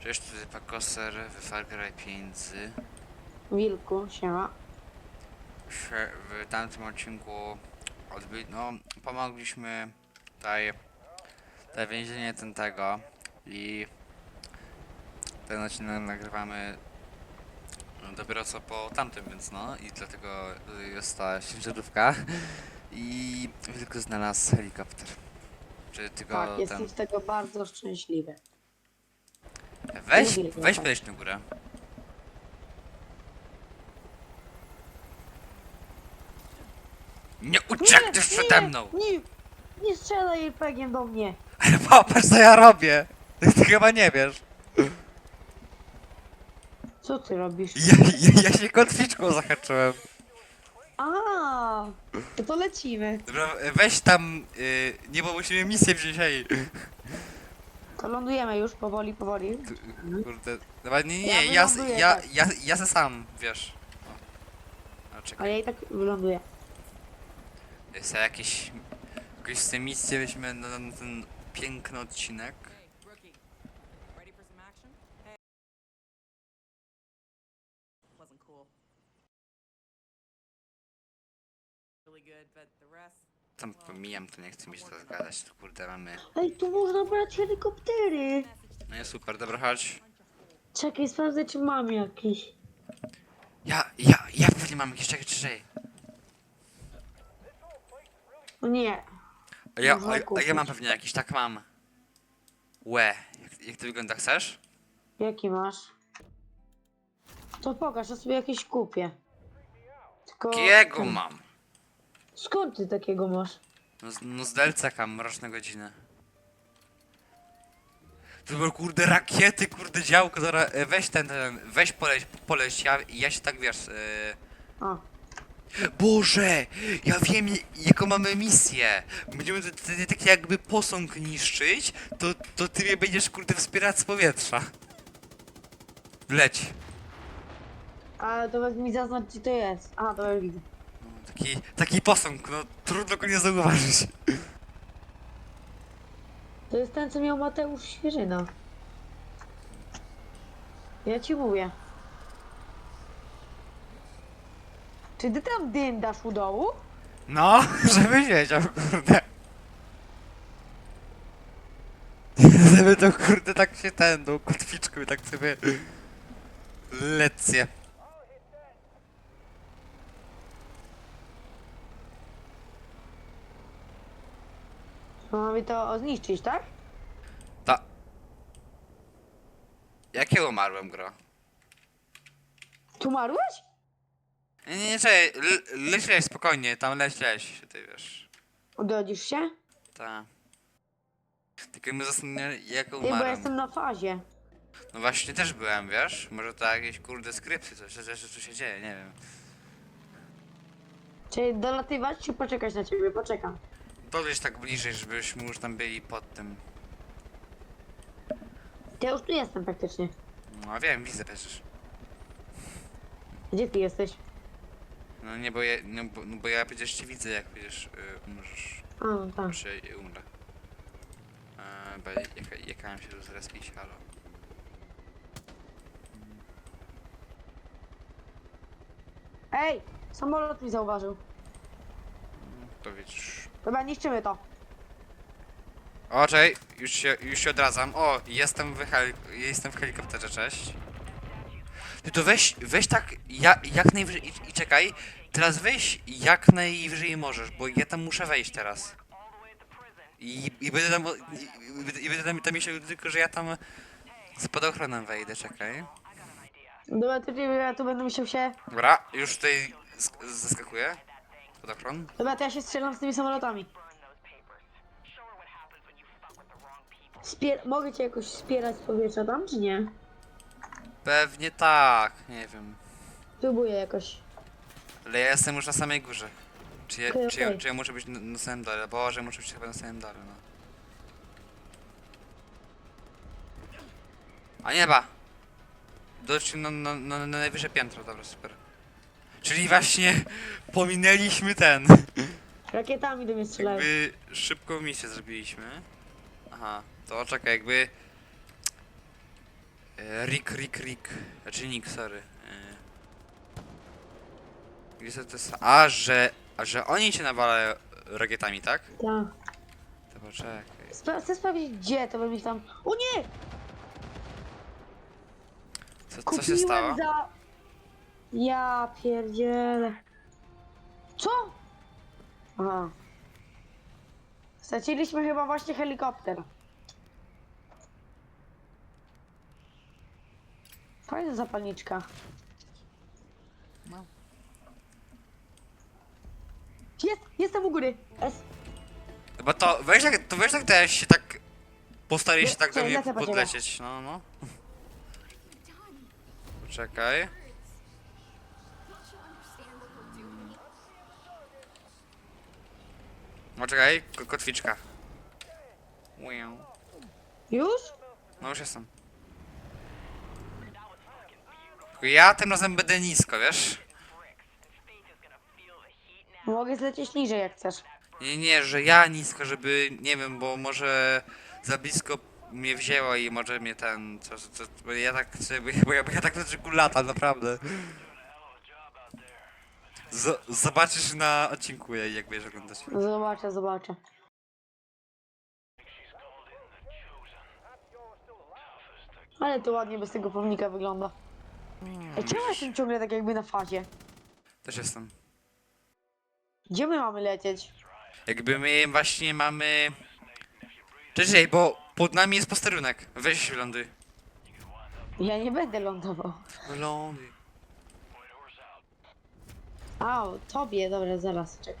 Cześć, tutaj Pakoser, w Far Cry 5. Wilku, siema. W, w tamtym odcinku odby... no, pomogliśmy tutaj, tutaj więzienie ten tego i ten odcinek nagrywamy no, dopiero co po tamtym, więc no i dlatego jest ta ciężarówka i tylko znalazł helikopter. Czy tylko Tak, ten... jestem z tego bardzo szczęśliwy. Weź, lubię weź wejść na górę. Nie uciekniesz przede mną! Nie, nie strzelaj RPG do mnie. Ale popatrz co ja robię! Ty chyba nie wiesz. Co ty robisz? Ja, ja, ja się kotwiczką zahaczyłem. A, to, to lecimy. Dobra, weź tam... Yy, nie, bo musimy misję wziąć, hej. To lądujemy już, powoli, powoli. Tu, Kurde... Dobra, nie, nie, Ja nie, ja, wyląduję ja, tak. ja, ja se sam, wiesz. O. A A czekaj, ja i tak wyląduję. jest jakieś... Jakieś z tej misji weźmy na, na ten piękny odcinek. Hey, rookie. Ready for some action? Hey. Wasn't cool. Really good, but the rest. Tam pomijam, to nie chcę mi się to zgadać, to kurde mamy... Ej, tu można brać helikoptery. No jest super, dobra, chodź. Czekaj, sprawdzę, czy mam jakiś. Ja, ja, ja pewnie mam jakieś, czekaj, czekaj. Nie. A ja, Można a, a ja kupić. mam pewnie jakiś, tak mam. Łe, jak, jak to wygląda, chcesz? Jaki masz? To pokaż, ja sobie jakieś kupię. Tylko... Jakiego mam? Skąd ty takiego masz? No, z- no z delcaka, mroczne godziny. To były kurde rakiety, kurde działko, e, weź ten, ten, weź poleś, poleś, ja, ja się tak wiesz, e... A, Boże, ja wiem j- jaką mamy misję. Będziemy t- t- tak jakby posąg niszczyć, to, to ty mnie będziesz kurde wspierać z powietrza. Leć. ale to mi zaznacz, gdzie to jest. A, to już widzę. Taki, taki posąg, no trudno go nie zauważyć. To jest ten, co miał Mateusz Świeżyna. Ja ci mówię. Czy ty tam dym dasz u dołu? No, żebyś wiedział, kurde. Żeby to kurde tak się ten, tą kotwiczką i tak sobie lecję. Mamy to zniszczyć, tak? Ta. Jakiego umarłem, gro? Tu marłeś? Nie, nie, nie, czekaj, spokojnie, tam leć, leć, ty wiesz. Ugodzisz się? Ta. Tylko my zastanawiamy, jaką Ty, bo umarłem. jestem na fazie. No właśnie też byłem, wiesz? Może to jakieś kurde skrypty, coś, coś, coś tu się dzieje, nie wiem. Czy dolatywać, czy poczekać na ciebie? Poczekam. Doleź tak bliżej, żebyśmy już tam byli pod tym. Ja już tu jestem praktycznie. No wiem, widzę przecież. Gdzie ty jesteś? No nie, bo ja, no, bo, no bo ja przecież cię widzę, jak przecież y, umrzesz, A, no tak. umrę. E, bo jaka, jaka się tu zrespić, halo. Ej! Samolot mi zauważył. To widzisz. Dobra, niszczymy to. O, czekaj, już się, już się odradzam. O, jestem w, heli jestem w helikopterze, cześć. Ty to weź, weź tak ja, jak najwyżej i, i czekaj, teraz weź jak najwyżej możesz, bo ja tam muszę wejść teraz. I, i będę tam, i, i, będę- tam, tam myślał tylko, że ja tam z podochronem wejdę, czekaj. Dobra, to ja tu będę musiał się... Dobra, już tutaj sk- zaskakuję. Podochron. Dobra, to ja się strzelam z tymi samolotami. Spier mogę cię jakoś wspierać z powietrza tam, czy nie? Pewnie tak, nie wiem. Próbuję jakoś. Ale ja jestem już na samej górze. Czy ja, Okej, czy ja, okej. czy ja muszę być na, na samym dole? Boże, muszę być chyba na samym dole, no. A nieba! Doszliśmy na, na, na, na najwyższe piętro, dobra, super. Czyli właśnie pominęliśmy ten. Rakietami do mnie strzelają. Jakby szybką misję zrobiliśmy. Aha, to czekaj, jakby... E, Rick, Rick, Rick. Znaczy Nick, sorry. E. Gdzie? A, że, a, że oni cię nawalają rakietami, tak? Tak. To poczekaj. Spra- chcę sprawdzić gdzie, to bym ich tam... O nie! Co, co Kupiłem się stało? za... Ja pierdzielę. Co? Aha. Straciliśmy chyba właśnie helikopter. Fajna zapalniczka. Jest! Jestem u góry! S. Bo to weź tak, to weź tak też się tak postaraj się tak do czekaj, mnie lecę po ciebie. podlecieć, no no. Poczekaj. Poczekaj, ko- kotwiczka. Wow. Już? No już jestem. Tylko ja tym razem będę nisko, wiesz? Mogę zlecieć niżej jak chcesz. Nie, nie, że ja nisko, żeby, nie wiem, bo może za blisko mnie wzięło i może mnie ten, co, co, bo ja tak, chcę- bo ja, bo ja, tak na latam, naprawdę. Z, zobaczysz na odcinku, jak będziesz oglądać. Zobaczę, zobaczę. Ale to ładnie bez tego pomnika wygląda. Ej, czemu ja jestem ciągle tak jakby na fazie? Też jestem. Gdzie my mamy lecieć? Jakby my właśnie mamy... Cześć, bo pod nami jest posterunek. Weź lądy. Ja nie będę lądował. Lądy. A, o, tobie, dobra, zaraz, czekaj.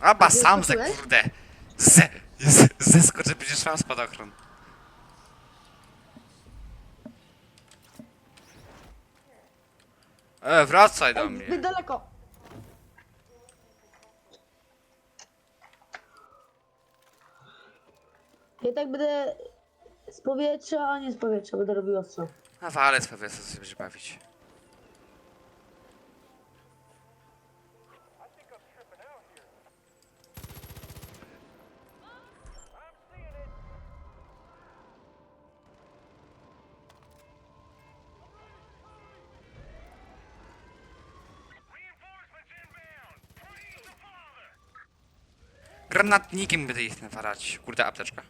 Aba, Ty sam ze skoczyłeś? kurde. Ze, z, zeskoczę, będziesz mam spadochron. E, wracaj do Ej, mnie. zbyt daleko! Ja tak będę z powietrza, a nie z powietrza, będę robił ostro. A walec pewnie co sobie będzie bawić. Granatnikiem będę ich nawalać. Kurde, apteczka.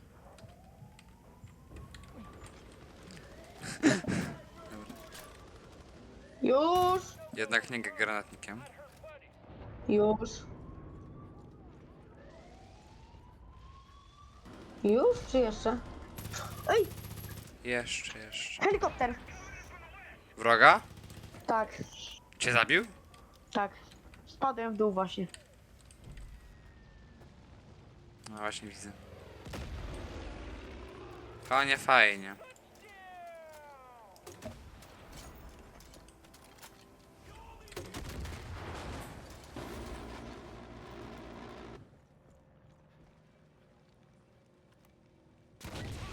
Już! Jednak nie granatnikiem. Już. Już czy jeszcze? Ej, Jeszcze, jeszcze. helikopter! Wroga? Tak, Cię zabił? tak. Spadłem w dół właśnie. No właśnie widzę. Fajnie, fajnie.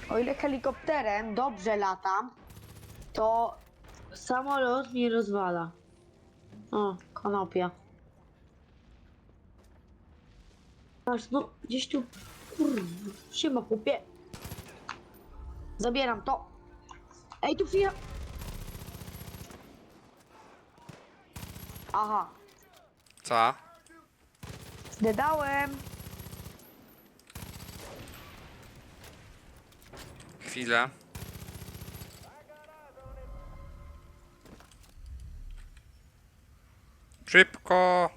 O ile helikopterem dobrze latam, to samolot mnie rozwala. O, konopia. Aż no, gdzieś tu... Kurwa, siema chłopie. Zabieram to. Ej, tu chwila. Aha, Co? zdedałem. Chwilę. Szybko!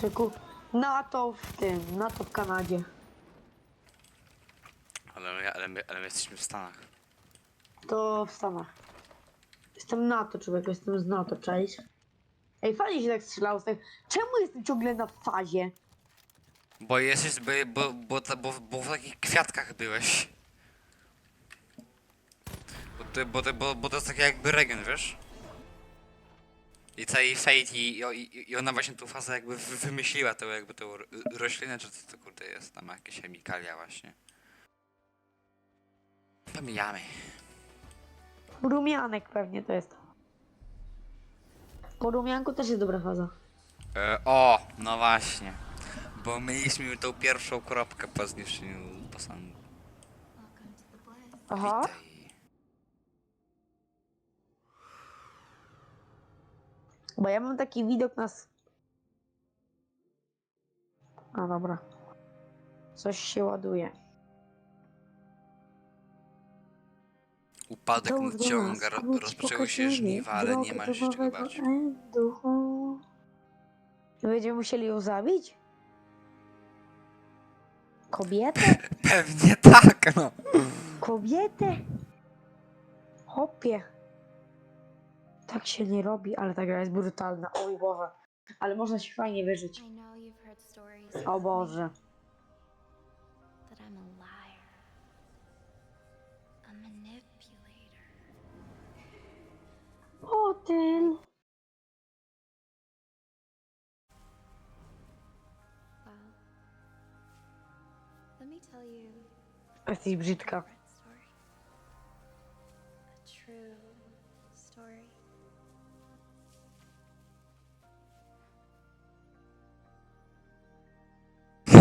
Tylko NATO w tym, NATO w Kanadzie. Ale my, ale my, ale my jesteśmy w Stanach. To w Stanach. Jestem NATO, człowiek, jestem z NATO, cześć. Ej, fajnie się tak strzelało z tego. Czemu jestem ciągle na fazie? Bo jesteś, bo, bo, bo, bo, bo, bo w takich kwiatkach byłeś. Bo, ty, bo, ty, bo, bo to jest taki jakby region, wiesz? I całej Fate i, i, i- i ona właśnie tą fazę jakby wy- wymyśliła tą jakby tą ro- roślinę, czy co to kurde jest, tam jakieś chemikalia właśnie. Pomijamy. Rumianek pewnie to jest. Po rumianku też jest dobra faza. E, o, no właśnie. Bo mieliśmy tą pierwszą kropkę po zniszczeniu posągu. Aha. Witaj. Bo ja mam taki widok na... s- A dobra. Coś się ładuje. Upadek Dąż do nadciąga, nas, ro- rozpoczęły się żniwa, ale nie ma się czego bać. endu. I Będziemy musieli ją zabić? Kobietę? Pewnie tak, no. Kobietę? Hopie. Tak się nie robi, ale ta gra jest brutalna. Oj Boże. Ale można się fajnie wyżyć. I know you've heard stories O Boże. that I'm a liar, a manipulator. O tym. Well, let me tell you Jesteś brzydka.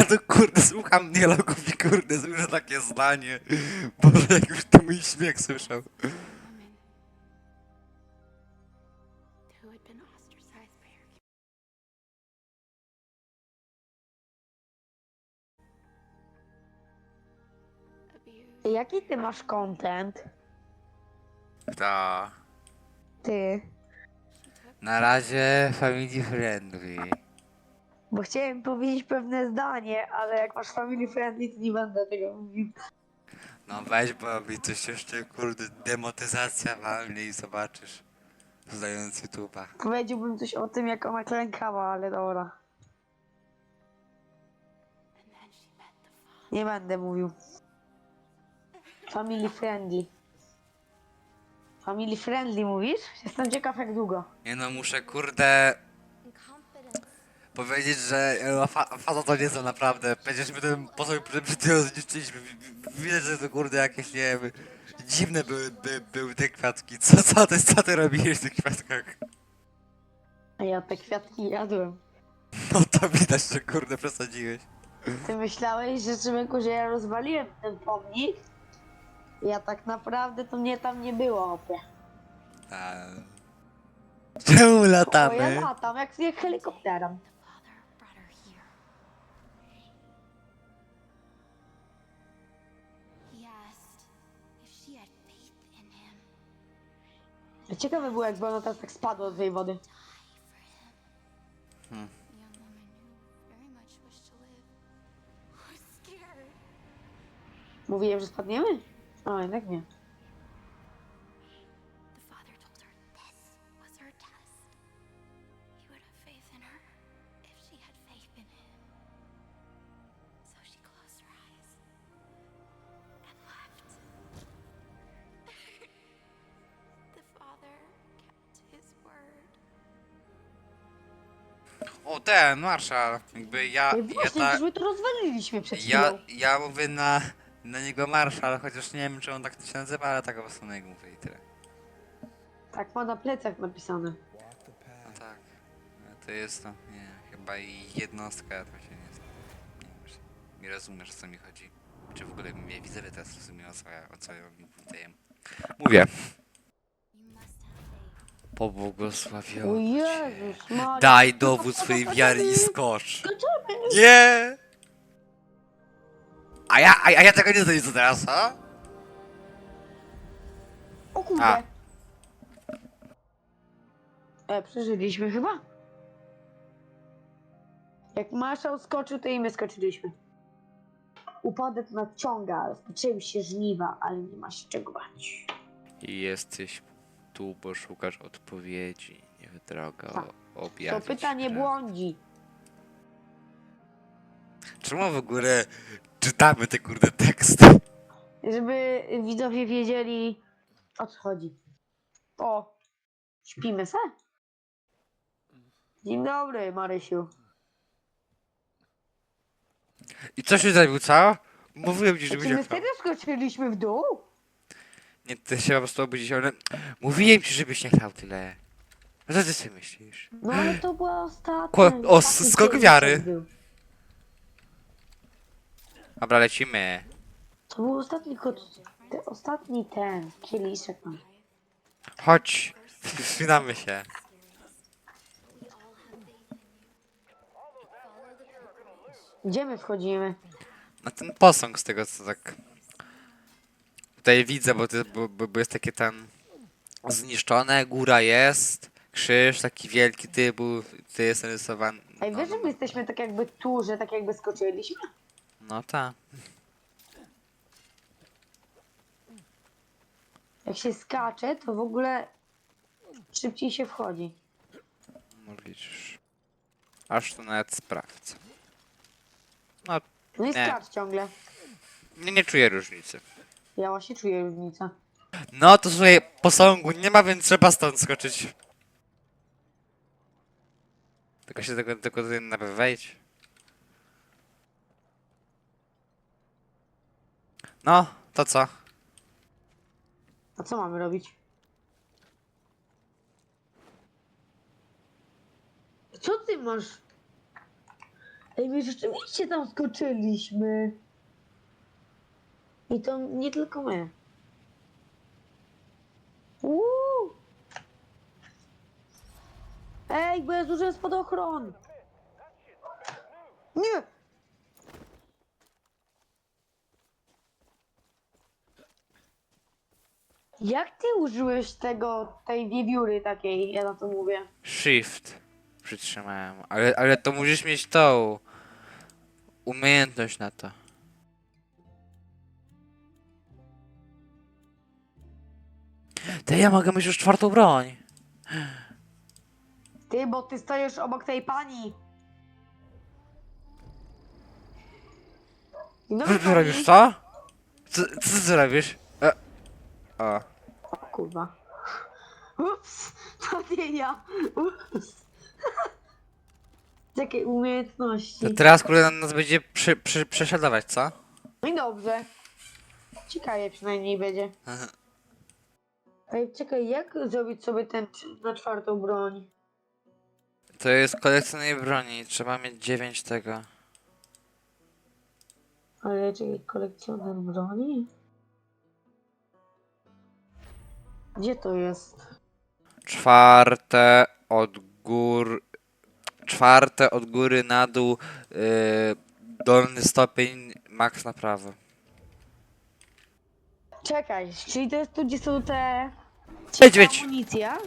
To kurde słucham dialogów i kurde słyszę takie zdanie. Boże, jak już to mój śmiech słyszał. Jaki ty masz content? Ta. Ty. Na razie family friendly. Bo chciałem powiedzieć pewne zdanie, ale jak masz family friendly, to nie będę tego mówił. No weź, bo mi coś jeszcze kurde demotyzacja walnie i zobaczysz. Zdając YouTube'a. Powiedziałbym coś o tym, jak ona klękała, ale dobra. Nie będę mówił. Family friendly. Family friendly mówisz? Jestem ciekaw jak długo. Nie no, muszę kurde. Powiedzieć, że e, fa faza to nie są naprawdę. Przecież my ten posąg przed chwilą zniszczyliśmy. Wi- wi- Widać, że to kurde jakieś, nie wiem, dziwne były, by, były te kwiatki. Co, co ty, co ty robiłeś w tych kwiatkach? A ja te kwiatki jadłem. No to widać, że kurde przesadziłeś. Ty myślałeś, że człowieku, że ja rozwaliłem ten pomnik? Ja tak naprawdę to mnie tam nie było, opie. A... Czemu O, ja latamy? latam jak, jak helikopterem. Ciekawe było, jakby ona teraz tak spadła do tej wody. Hmm. Mówiłem, że spadniemy? O, jednak nie. O, ten, marszal. Jakby ja, Ej, ja właśnie, tak... przecież my to rozwaliliśmy przed Ja, chwilą. ja mówię na, na niego marszal, chociaż nie wiem, czy on tak się nazywa, ale tak po prostu na niego mówię i tyle. Tak ma na plecach napisane. No tak. No To jest to, nie, chyba i jednostka, to się nie, nie wiem, czy nie rozumiesz, o co mi chodzi. Czy w ogóle mnie widzowie teraz rozumieją, o co ja, o co ja tutaj mówię. Pobłogosławiony O cię. Jezus Maria. Daj dowód swojej wiary i skocz. Nie! A ja, a, ja- a ja tego nie co teraz, a? O kurde. A. E, przeżyliśmy chyba? Jak Marszał skoczył, to i my skoczyliśmy. Upadek nadciąga, rozpoczęły się żniwa, ale nie ma się czego bać. Jesteś tu, bo szukasz odpowiedzi. Niech droga Tak. objawi To pytanie ci błądzi. Czemu w ogóle czytamy te kurde teksty? Żeby widzowie wiedzieli, o co chodzi. O, śpimy se? Dzień dobry, Marysiu. I co się zrobił, co? Mówiłem ci, Czy żebyś my serio skoczyliśmy w dół? Nie, ty się po prostu obudzić, ale... Mówiłem ci, żebyś nie chlał tyle. Co ty sobie myślisz? No ale to była ostatnia. Ko- o, skok wiary. Był. Dobra, lecimy. To był ostatni kot. Te, ostatni ten kieliszek mam. Chodź. Wspinamy się. Gdzie my wchodzimy? Na ten posąg z tego co tak... Tutaj widzę, bo, ty, bo, bo, bo jest takie tam zniszczone, góra jest, krzyż taki wielki typu, ty jest rysowany. Ej, No, wiesz, że my jesteśmy tak jakby tu, że tak jakby skoczyliśmy? no tak. Jak się skacze, to w ogóle szybciej się wchodzi. No widzisz. Aż tu nawet sprawdzę. No, No i Nie. skacz ciągle. nie, nie czuję różnicy. Ja właśnie czuję różnicę. No to słuchaj, posągu nie ma, więc trzeba stąd skoczyć. Tylko się tego, tylko tutaj na wejdź. No, to co? A co mamy robić? Co ty masz? Ej, my rzeczywiście tam skoczyliśmy. I to nie tylko my. Uuu! Ej, bo ja zużyłem spadochron! Nie! Jak ty użyłeś tego, tej wiewióry takiej, ja na to mówię? Shift przytrzymałem. Ale, ale to musisz mieć tą umiejętność na to. To ja mogę mieć już czwartą broń. Ty, bo ty stoisz obok tej pani. Dzień Co ty robisz, co? Co, co ty robisz? E, o. O kurwa. Ups, to nie ja. Ups. Jakie umiejętności. To teraz kurde nas będzie przy, przy, prześladować, co? No i dobrze. Ciekawie przynajmniej będzie. Ej, czekaj, jak zrobić sobie ten na czwartą broń? To jest kolekcjonej broni, trzeba mieć 9 tego. Ale czekaj, kolekcjoner broni? Gdzie to jest? Czwarte od gór. Czwarte od góry na dół. Yy, dolny stopień, max na prawo. Czekaj, czyli to jest tu, gdzie są te... Wejdź, wejdź. Amunicja?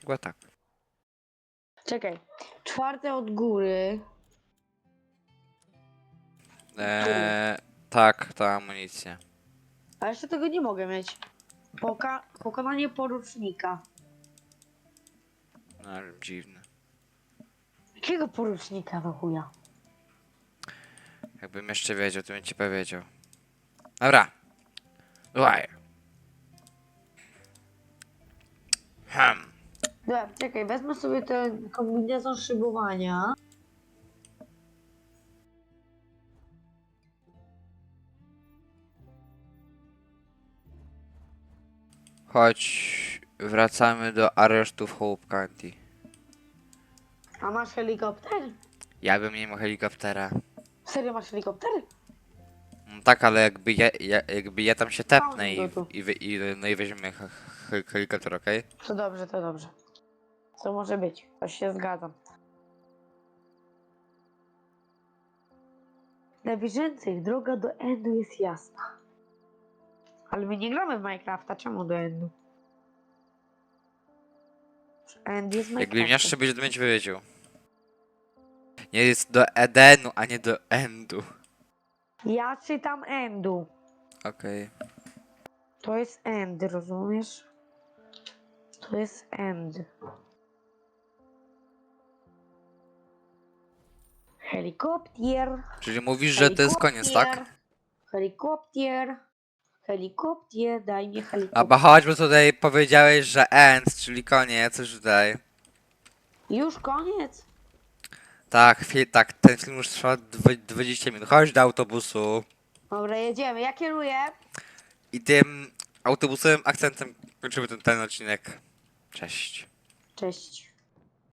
Chyba tak. Czekaj. Czwarte od góry. Eee, tak, ta amunicja. A jeszcze tego nie mogę mieć. Poka pokonanie porucznika. No, dziwne. Jakiego porucznika do chuja? Jakbym jeszcze wiedział, to bym ci powiedział. Dobra. Słuchaj. Hmm. Dobra, czekaj, wezmę sobie ten kombinezon szybowania. Chodź. Wracamy do aresztu w Hope County. A masz helikopter? Ja bym nie miał helikoptera. Serio masz helikopter? No tak, ale jakby ja, ja, jakby ja tam się tepnę i, Fajnie to. i, wy- i, no i weźmiemy he, he, helikopter, okej? To dobrze, to dobrze. Co może być? To się zgadzam. Dla wierzących droga do Endu jest jasna. Ale my nie gramy w Minecrafta, czemu do Endu? End jest Jakbym Minecraft. jeszcze byś bym ci powiedział. Nie jest do Edenu, a nie do Endu. Ja czytam Endu. Okej. To jest End, rozumiesz? To jest End. Helikopter. Czyli mówisz, że to jest koniec, tak? Helikopter. Helikopter. Helikopter, daj mi A helikopter. bo chodź, bo tutaj powiedziałeś, że end, czyli koniec, już tutaj. Już koniec? Tak, tak, ten film już trwa dwa- 20 minut. Chodź do autobusu. Dobra, jedziemy. Ja kieruję. I tym autobusowym akcentem kończymy ten, ten odcinek. Cześć. Cześć.